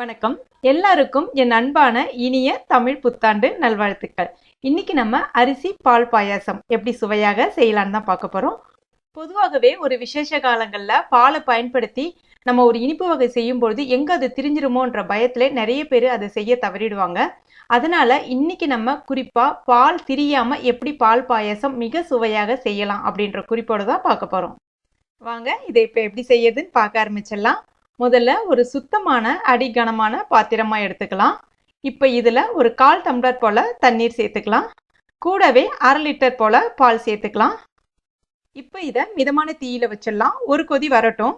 வணக்கம். எல்லாருக்கும் என் அன்பான இனிய தமிழ் புத்தாண்டு நல்வாழ்த்துக்கள். இன்னைக்கு நம்ம அரிசி பால் பாயாசம் எப்படி சுவையாக செய்யலான்னு தான் பார்க்க போறோம். பொதுவாகவே ஒரு விசேஷ காலங்களில் பாலை பயன்படுத்தி நம்ம ஒரு இனிப்பு வகை செய்யும்பொழுது எங்கே அது திரிஞ்சிருமோன்ற பயத்துல நிறைய பேர் அதை செய்ய தவறிடுவாங்க. அதனால இன்னைக்கு நம்ம குறிப்பா பால் திரியாம எப்படி பால் பாயாசம் மிக சுவையாக செய்யலாம் அப்படின்ற குறிப்போடு தான் பார்க்க போறோம். வாங்க இதை இப்போ எப்படி செய்யறதுன்னு பார்க்க ஆரம்பிச்சிடலாம். முதல்ல ஒரு சுத்தமான அடிகனமான பாத்திரமாக எடுத்துக்கலாம். இப்போ இதில் ஒரு கால் டம்ளர் போல் தண்ணீர் சேர்த்துக்கலாம். கூடவே அரை லிட்டர் போல் பால் சேர்த்துக்கலாம். இப்போ இதை மிதமான தீயில வச்சிடலாம். ஒரு கொதி வரட்டும்.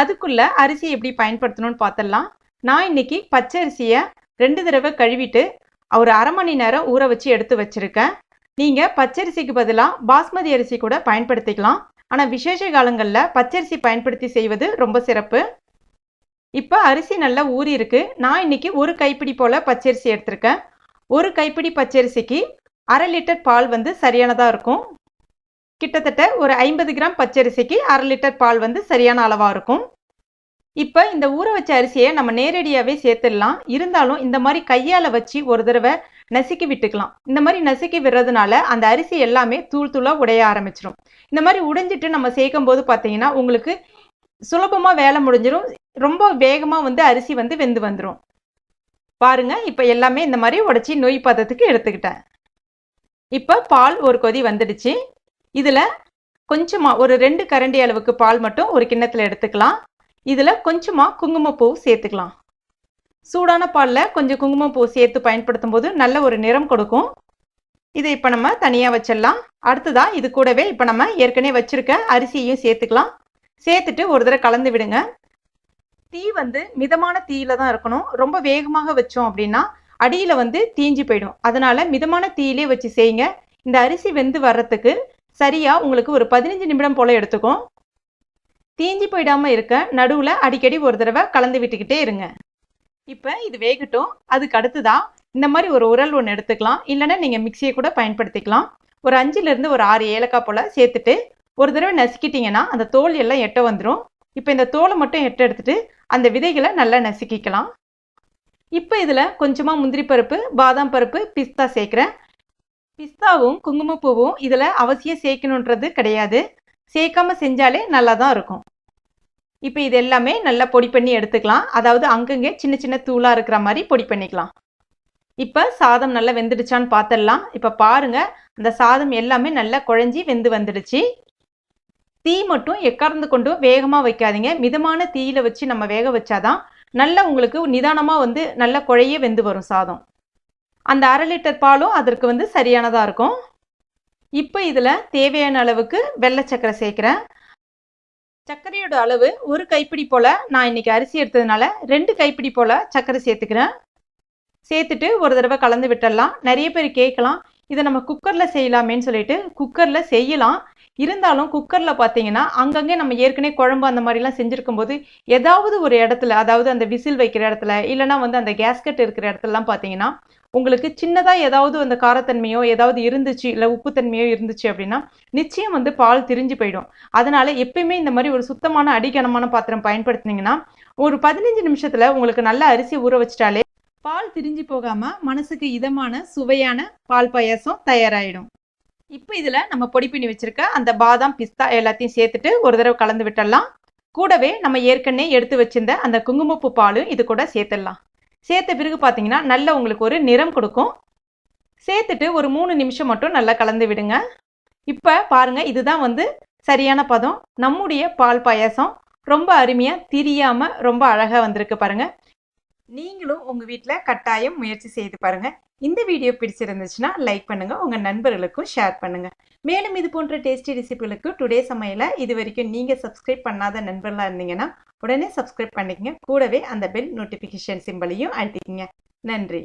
அதுக்குள்ளே அரிசி எப்படி பயன்படுத்தணும்னு பார்த்துடலாம் நான் இன்னைக்கு பச்சை அரிசியை ரெண்டு தடவை கழுவிட்டு ஒரு அரை மணி நேரம் ஊற வச்சு எடுத்து வச்சிருக்கேன். நீங்கள் பச்சரிசிக்கு பதிலாக பாஸ்மதி அரிசி கூட பயன்படுத்திக்கலாம். ஆனால் விசேஷ காலங்களில் பச்சரிசி பயன்படுத்தி செய்வது ரொம்ப சிறப்பு. இப்போ அரிசி நல்லா ஊறி இருக்கு. நான் இன்னைக்கு ஒரு கைப்பிடி போல் பச்சரிசி எடுத்திருக்கேன். ஒரு கைப்பிடி பச்சரிசிக்கு அரை லிட்டர் பால் வந்து சரியானதாக இருக்கும்? கிட்டத்தட்ட ஒரு ஐம்பது கிராம் பச்சரிசிக்கு அரை லிட்டர் பால் வந்து சரியான அளவாக இருக்கும்? இப்போ இந்த ஊற வச்ச அரிசியை நம்ம நேரடியாகவே சேர்த்துடலாம். இருந்தாலும் இந்த மாதிரி கையால் வச்சு ஒரு தடவை நசுக்கி விட்டுக்கலாம். இந்த மாதிரி நசுக்கி விடுறதுனால அந்த அரிசி எல்லாமே தூள் தூளாக உடைய ஆரம்பிச்சிடும் இந்த மாதிரி உடைஞ்சிட்டு நம்ம சேர்க்கும் போது பார்த்தீங்கன்னா உங்களுக்கு சுலபமாக வேலை முடிஞ்சிடும் ரொம்ப வேகமாக வந்து அரிசி வந்து வெந்து வந்துடும் பாருங்க இப்போ எல்லாமே இந்த மாதிரி உடைச்சி நொய் பதத்துக்கு எடுத்துக்கிட்டேன். இப்போ பால் ஒரு கொதி வந்துடுச்சு. இதில் கொஞ்சமாக ஒரு ரெண்டு கரண்டி அளவுக்கு பால் மட்டும் ஒரு கிண்ணத்தில் எடுத்துக்கலாம். இதில் கொஞ்சமாக குங்குமப்பூ சேர்த்துக்கலாம். சூடான பாலில் கொஞ்சம் குங்குமப்பூ சேர்த்து பயன்படுத்தும் போது நல்ல ஒரு நிறம் கொடுக்கும். இதை இப்போ நம்ம தனியாக வச்சிடலாம். அடுத்ததாக இது கூடவே இப்போ நம்ம ஏற்கனவே வச்சுருக்க அரிசியையும் சேர்த்துக்கலாம். சேர்த்துட்டு ஒரு தடவை கலந்து விடுங்க. தீ வந்து மிதமான தீயில தான் இருக்கணும். ரொம்ப வேகமாக வச்சோம் அப்படின்னா அடியில் வந்து தீஞ்சு போயிடும். அதனால மிதமான தீயிலே வச்சு செய்யுங்க. இந்த அரிசி வெந்து வர்றதுக்கு சரியாக உங்களுக்கு ஒரு பதினஞ்சு நிமிடம் போல் எடுத்துக்கும். தீஞ்சு போயிடாமல் இருக்க நடுவில் அடிக்கடி ஒரு தடவை கலந்து விட்டுக்கிட்டே இருங்க. இப்போ இது வேகட்டும். அதுக்கு அடுத்துதான் இந்த மாதிரி ஒரு உரல் ஒன்று எடுத்துக்கலாம். இல்லைன்னா நீங்கள் மிக்சியை கூட பயன்படுத்திக்கலாம். ஒரு அஞ்சுலேருந்து ஒரு ஆறு ஏலக்காய் போல் சேர்த்துட்டு ஒரு தடவை நசுக்கிட்டிங்கன்னா அந்த தோல் எல்லாம் எட்ட வந்துடும் இப்போ இந்த தோலை மட்டும் எட்ட எடுத்துட்டு அந்த விதைகளை நல்லா நசுக்கிக்கலாம். இப்போ இதில் கொஞ்சமாக முந்திரி பருப்பு பாதாம் பருப்பு பிஸ்தா சேர்க்குறேன். பிஸ்தாவும் குங்குமப்பூவும் இதில் அவசியம் சேர்க்கணுன்றது கிடையாது. சேர்க்காமல் செஞ்சாலே நல்லா தான் இருக்கும். இப்போ இது எல்லாமே நல்லா பொடி பண்ணி எடுத்துக்கலாம். அதாவது அங்கங்கே சின்ன சின்ன தூளாக இருக்கிற மாதிரி பொடி பண்ணிக்கலாம். இப்போ சாதம் நல்லா வெந்துடுச்சான்னு பார்த்துடலாம் இப்போ பாருங்க அந்த சாதம் எல்லாமே நல்லா குழஞ்சி வெந்து வந்துடுச்சு. தீ மட்டும் எக்கார்ந்து கொண்டு வேகமாக வைக்காதீங்க. மிதமான தீயில வச்சு நம்ம வேக வச்சாதான் நல்லா உங்களுக்கு நிதானமாக வந்து நல்லா குழைய வெந்து வரும் சாதம். அந்த அரை லிட்டர் பாலும் அதற்கு வந்து சரியானதாக இருக்கும். இப்போ இதில் தேவையான அளவுக்கு வெள்ளை சர்க்கரை சேர்க்குறேன். சர்க்கரையோட அளவு ஒரு கைப்பிடி போல் நான் இன்னைக்கு அரிசி எடுத்ததுனால ரெண்டு கைப்பிடி போல் சர்க்கரை சேர்த்துக்கிறேன். சேர்த்துட்டு ஒரு தடவை கலந்து விட்டுடலாம். நிறைய பேர் கேட்கலாம் இதை நம்ம குக்கரில் செய்யலாமேன்னு சொல்லிட்டு குக்கரில் செய்யலாம். இருந்தாலும் குக்கரில் பார்த்தீங்கன்னா அங்கங்கே நம்ம ஏற்கனவே குழம்பு அந்த மாதிரிலாம் செஞ்சுருக்கும் போது ஏதாவது ஒரு இடத்துல அதாவது அந்த விசில் வைக்கிற இடத்துல இல்லைனா வந்து அந்த கேஸ்கட் இருக்கிற இடத்துலலாம் பார்த்தீங்கன்னா உங்களுக்கு சின்னதாக ஏதாவது அந்த காரத்தன்மையோ ஏதாவது இருந்துச்சு இல்லை உப்புத்தன்மையோ இருந்துச்சு அப்படின்னா நிச்சயம் வந்து பால் திரிஞ்சு போயிடும். அதனால எப்பயுமே இந்த மாதிரி ஒரு சுத்தமான அடிக்கனமான பாத்திரம் பயன்படுத்தினீங்கன்னா ஒரு பதினஞ்சு நிமிஷத்தில் உங்களுக்கு நல்ல அரிசி ஊற வச்சிட்டாலே பால் திரிஞ்சு போகாமல் மனசுக்கு இதமான சுவையான பால் பாயாசம் தயாராகிடும் இப்போ இதில் நம்ம பொடி பண்ணி வச்சிருக்க அந்த பாதாம் பிஸ்தா எல்லாத்தையும் சேர்த்துட்டு ஒரு தடவை கலந்து விட்டுடலாம். கூடவே நம்ம ஏற்கனவே எடுத்து வச்சிருந்த அந்த குங்குமப்பூ பாலும் இது கூட சேர்த்துடலாம். சேர்த்த பிறகு பார்த்தீங்கன்னா நல்ல உங்களுக்கு ஒரு நிறம் கொடுக்கும். சேர்த்துட்டு ஒரு மூணு நிமிஷம் மட்டும் நல்லா கலந்து விடுங்க. இப்போ பாருங்க இதுதான் வந்து சரியான பதம். நம்முடைய பால் பாயாசம். ரொம்ப அருமையாக திரியாமல் ரொம்ப அழகாக வந்திருக்கு பாருங்க. நீங்களும் உங்கள் வீட்டில் கட்டாயம் முயற்சி செய்து பாருங்கள் இந்த வீடியோ பிடிச்சிருந்துச்சுன்னா லைக் பண்ணுங்கள் உங்கள் நண்பர்களுக்கும் ஷேர் பண்ணுங்கள் மேலும் இது போன்ற டேஸ்டி ரெசிபிகளுக்கு டுடே சமையல இது வரைக்கும் நீங்கள் சப்ஸ்கிரைப் பண்ணாத நண்பர்களாக இருந்தீங்கன்னா உடனே சப்ஸ்கிரைப் பண்ணிக்கங்க. கூடவே அந்த பெல் நோட்டிஃபிகேஷன் சிம்பிளையும் அழுத்திக்கங்க. நன்றி.